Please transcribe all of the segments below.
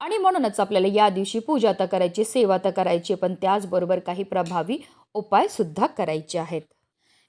आणि म्हणूनच आपल्याला या दिवशी पूजा तर करायची सेवा तर करायची पण त्याचबरोबर काही प्रभावी उपायसुद्धा करायचे आहेत.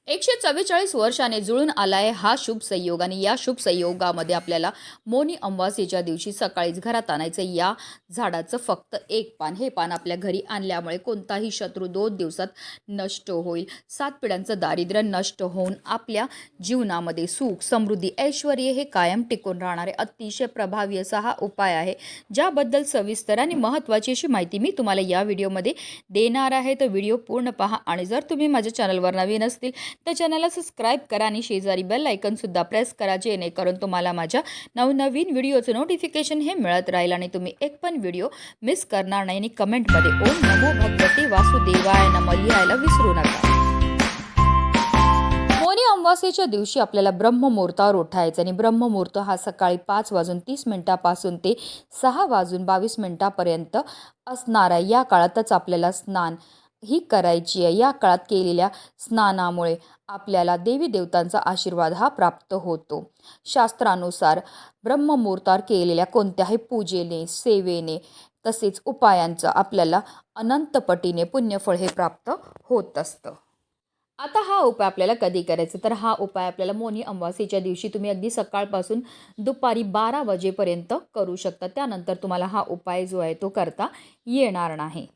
एकशे चव्वेचाळीस वर्षाने जुळून आलाय हा शुभ संयोग आणि या शुभ संयोगामध्ये आपल्याला मोनी अमावास्येच्या दिवशी सकाळीच घरात आणायचं. या झाडाचं फक्त एक पान. हे पान आपल्या घरी आणल्यामुळे कोणताही शत्रू दोन दिवसात नष्ट होईल. सात पिढ्यांचं दारिद्र्य नष्ट होऊन आपल्या जीवनामध्ये सुख समृद्धी ऐश्वर हे कायम टिकून राहणारे अतिशय प्रभावी असा हा उपाय आहे. ज्याबद्दल सविस्तर आणि महत्त्वाची अशी माहिती मी तुम्हाला या व्हिडिओमध्ये देणार आहे. तर व्हिडिओ पूर्ण पहा आणि जर तुम्ही माझ्या चॅनलवर नवीन असतील तर चॅनलला सबस्क्राईब करा आणि शेजारी बेल आयकनसुद्धा प्रेस करा जेणेकरून तुम्हाला माझ्या नवनवीन व्हिडिओचं नोटिफिकेशन हे मिळत राहील आणि तुम्ही एक पण व्हिडिओ मिस करणार नाही. आणि कमेंटमध्ये ओम नमो भगवते वासुदेवाय नम लिहायला विसरू नका. मोनी अमावास्येच्या दिवशी आपल्याला ब्रह्ममुहूर्तावर उठायचं आणि ब्रह्ममुहूर्त हा सकाळी पाच वाजून तीस मिनिटापासून ते सहा वाजून बावीस मिनिटापर्यंत आहे. या काळातच आपल्याला स्नान ही करायची आहे. या काळात केलेल्या स्नानामुळे आपल्याला देवी देवतांचा आशीर्वाद हा प्राप्त होतो. शास्त्रानुसार ब्रह्ममुहूर्तावर केलेल्या कोणत्याही पूजेने सेवेने तसेच उपायांचं आपल्याला अनंतपटीने पुण्यफळ हे प्राप्त होत असतं. आता हा उपाय आपल्याला कधी करायचा? तर हा उपाय आपल्याला मोनी अमावास्येच्या दिवशी तुम्ही अगदी सकाळपासून दुपारी बारा वाजेपर्यंत करू शकता. त्यानंतर तुम्हाला हा उपाय जो आहे तो करता येणार नाही.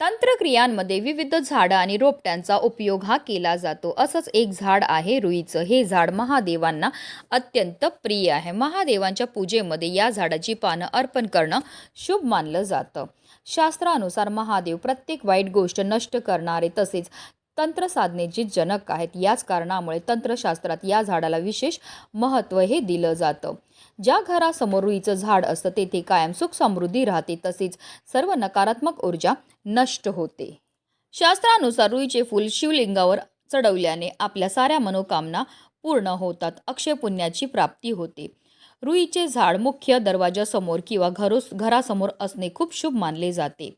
तंत्रक्रियांमध्ये विविध झाडं आणि रोपट्यांचा उपयोग हा केला जातो. असंच एक झाड आहे रुईचं. हे झाड महादेवांना अत्यंत प्रिय आहे. महादेवांच्या पूजेमध्ये या झाडाची पानं अर्पण करणं शुभ मानलं जातं. शास्त्रानुसार महादेव प्रत्येक वाईट गोष्ट नष्ट करणारे तसेच तंत्रसाधनेचे जनक आहेत याच कारणामुळे तंत्रशास्त्रात या झाडाला विशेष महत्त्व हे दिलं जातं. ज्या घरासमोर रुईचं झाड असतं तेथे कायम सुख समृद्धी राहते तसेच सर्व नकारात्मक ऊर्जा नष्ट होते. शास्त्रानुसार रुईचे फूल शिवलिंगावर चढवल्याने आपल्या साऱ्या मनोकामना पूर्ण होतात अक्षय पुण्याची प्राप्ती होते. रुईचे झाड मुख्य दरवाजासमोर किंवा घरोस घरासमोर असणे खूप शुभ मानले जाते.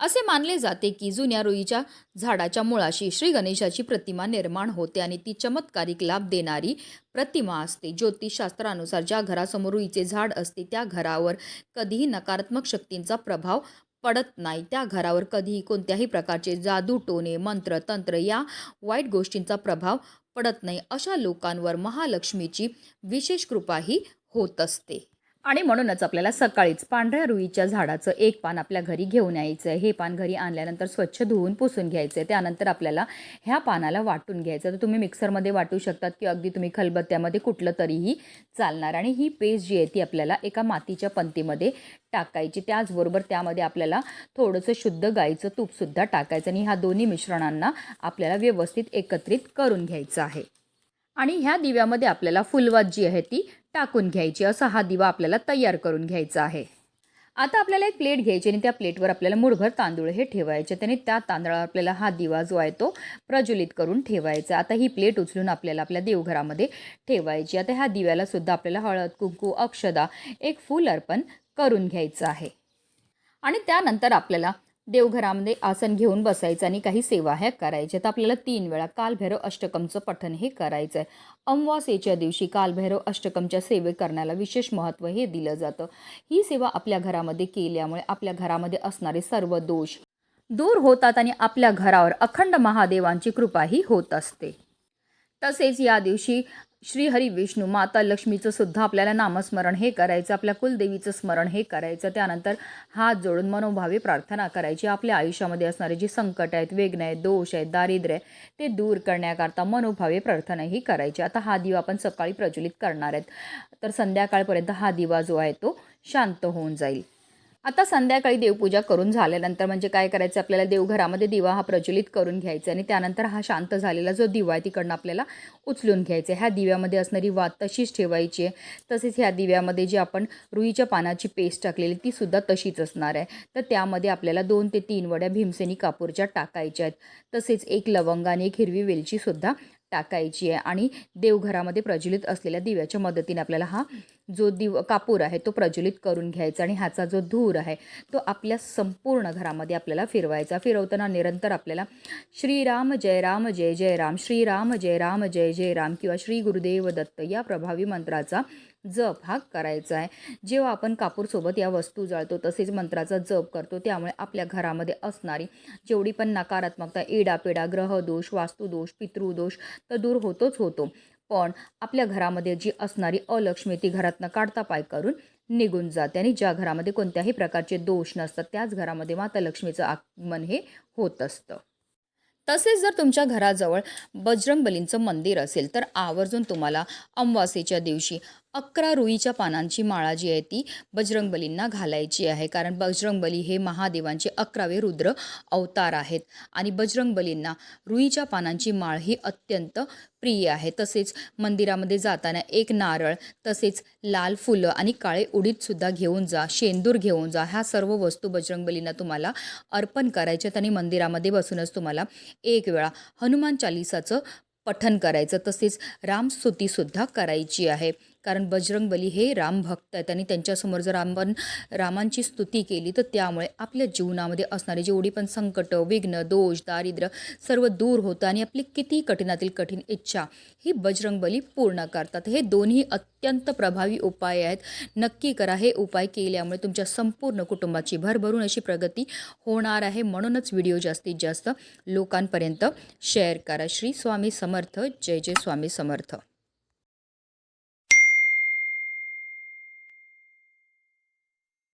असे मानले जाते की जुन्या रुईच्या झाडाच्या मुळाशी श्री गणेशाची प्रतिमा निर्माण होते आणि ती चमत्कारिक लाभ देणारी प्रतिमा असते. ज्योतिषशास्त्रानुसार ज्या घरासमोर रुईचे झाड असते त्या घरावर कधीही नकारात्मक शक्तींचा प्रभाव पडत नाही. त्या घरावर कधीही कोणत्याही प्रकारचे जादू टोणे मंत्र तंत्र या वाईट गोष्टींचा प्रभाव पडत नाही. अशा लोकांवर महालक्ष्मीची विशेष कृपाही होत असते. आणि म्हणूनच आपल्याला सकाळीच पांढऱ्या रुईच्या झाडाचं एक पान आपल्या घरी घेऊन यायचं आहे हे पान घरी आणल्यानंतर स्वच्छ धुवून पुसून घ्यायचं आहे त्यानंतर आपल्याला ह्या पानाला वाटून घ्यायचं तर तुम्ही मिक्सरमध्ये वाटू शकतात की अगदी तुम्ही खलबत्त्यामध्ये कुठलं तरीही चालणार. आणि ही पेस्ट जी आहे ती आपल्याला एका मातीच्या पंतीमध्ये टाकायची. त्याचबरोबर त्यामध्ये आपल्याला थोडंसं शुद्ध गाईचं तूपसुद्धा टाकायचं. आणि ह्या दोन्ही मिश्रणांना आपल्याला व्यवस्थित एकत्रित करून घ्यायचं आहे. आणि ह्या दिव्यामध्ये आपल्याला फुलवात जी आहे ती टाकून घ्यायची. असा हा दिवा आपल्याला तयार करून घ्यायचा आहे. आता आपल्याला एक प्लेट घ्यायची आणि त्या प्लेटवर आपल्याला मुठभर तांदूळ हे ठेवायचे. त्याने त्या तांदळावर आपल्याला हा दिवा जो आहे तो प्रज्वलित करून ठेवायचा. आता ही प्लेट उचलून आपल्याला आपल्या देवघरामध्ये ठेवायची. आता ह्या दिव्याला सुद्धा आपल्याला हळद कुंकू अक्षदा एक फूल अर्पण करून घ्यायचं आहे. आणि त्यानंतर आपल्याला देवघरामध्ये आसन घेऊन बसायचं आणि काही सेवा ह्या करायच्या. तर आपल्याला तीन वेळा कालभैरव अष्टकमचं पठण हे करायचं आहे अमवासेच्या दिवशी कालभैरव अष्टकमच्या सेवे करण्याला विशेष महत्त्व हे दिलं जातं. ही सेवा आपल्या घरामध्ये केल्यामुळे आपल्या घरामध्ये असणारे सर्व दोष दूर होतात आणि आपल्या घरावर अखंड महादेवांची कृपाही होत असते. तसेच या दिवशी श्रीहरी विष्णू माता लक्ष्मीचं सुद्धा आपल्याला नामस्मरण हे करायचं आपल्या कुलदेवीचं स्मरण हे करायचं. त्यानंतर हात जोडून मनोभावे प्रार्थना करायची. आपल्या आयुष्यामध्ये असणारे जे संकट आहेत वेगणे आहेत दोष आहेत दारिद्र्य आहे ते दूर करण्याकरता मनोभावे प्रार्थनाही करायची. आता हा दिवा आपण सकाळी प्रज्वलित करणार आहेत. तर संध्याकाळपर्यंत हा दिवा जो आहे तो शांत होऊन जाईल. आता संध्याकाळी देवपूजा करून झाल्यानंतर म्हणजे काय करायचं? आपल्याला देवघरामध्ये दिवा हा प्रज्वलित करून घ्यायचा आणि त्यानंतर हा शांत झालेला जो दिवा आहे तिकडनं आपल्याला उचलून घ्यायचा ह्या दिव्यामध्ये असणारी वात तशीच ठेवायची आहे. तसेच ह्या दिव्यामध्ये जी आपण रुईच्या पानाची पेस्ट टाकलेली ती सुद्धा तशीच असणार आहे. तर त्यामध्ये आपल्याला दोन ते तीन वड्या भीमसेनी कापूरच्या टाकायच्या आहेत. तसेच एक लवंग आणि एक हिरवी वेलची सुद्धा टाकायची आहे आणि देवघरामध्ये प्रज्वलित असलेल्या दिव्याच्या मदतीने आपल्याला हा जो दिव कापूर आहे तो प्रज्वलित करून घ्यायचा आणि ह्याचा जो धूर आहे तो आपल्या संपूर्ण घरामध्ये आपल्याला फिरवायचा. फिरवताना निरंतर आपल्याला श्रीराम जय राम जय जय राम श्रीराम जय राम जय जय राम किंवा श्री गुरुदेव दत्त या प्रभावी मंत्राचा जप हा करायचा आहे. जेव्हा आपण कापूरसोबत या वस्तू जाळतो तसेच मंत्राचा जप करतो त्यामुळे आपल्या घरामध्ये असणारी जेवढी पण नकारात्मकता इडापिडा ग्रहदोष वास्तुदोष पितृदोष तर दूर होतोच होतो. पण आपल्या घरामध्ये जी असणारी अलक्ष्मी ती घरातनं काढता पाय करून निघून जाते आणि ज्या घरामध्ये कोणत्याही प्रकारचे दोष नसतात त्याच घरामध्ये माता लक्ष्मीचं आगमन हे होत असतं. तसेच जर तुमच्या घराजवळ बजरंगबलींचं मंदिर असेल तर आवर्जून तुम्हाला अमावास्येच्या दिवशी अकरा रुईच्या पानांची माळा जी आहे ती बजरंगबलींना घालायची आहे. कारण बजरंगबली हे महादेवांचे अकरावे रुद्र अवतार आहेत. आणि बजरंगबलींना रुईच्या पानांची माळ ही अत्यंत प्रिय आहे. तसेच मंदिरामध्ये जाताना एक नारळ तसेच लाल फुलं आणि काळे उडीदसुद्धा घेऊन जा शेंदूर घेऊन जा ह्या सर्व वस्तू बजरंगबलींना तुम्हाला अर्पण करायच्यात आणि मंदिरामध्ये बसूनच तुम्हाला एक वेळा हनुमान चालिसाचं पठन करायचं तसेच रामस्तुतीसुद्धा करायची आहे. कारण बजरंगबली हे राम भक्त आहेत आणि त्यांच्यासमोर जर रामन रामांची स्तुती केली तर त्यामुळे आपल्या जीवनामध्ये असणारे जेवढी पण संकट विघ्न दोष दारिद्र्य सर्व दूर होतं आणि आपली किती कठीणातील कठीण इच्छा ही बजरंगबली पूर्ण करतात. हे दोन्ही अत्यंत प्रभावी उपाय आहेत. नक्की करा. हे उपाय केल्यामुळे तुमच्या संपूर्ण कुटुंबाची भरभरून अशी प्रगती होणार आहे. म्हणूनच व्हिडिओ जास्तीत जास्त लोकांपर्यंत शेअर करा. श्री स्वामी समर्थ. जय जय स्वामी समर्थ.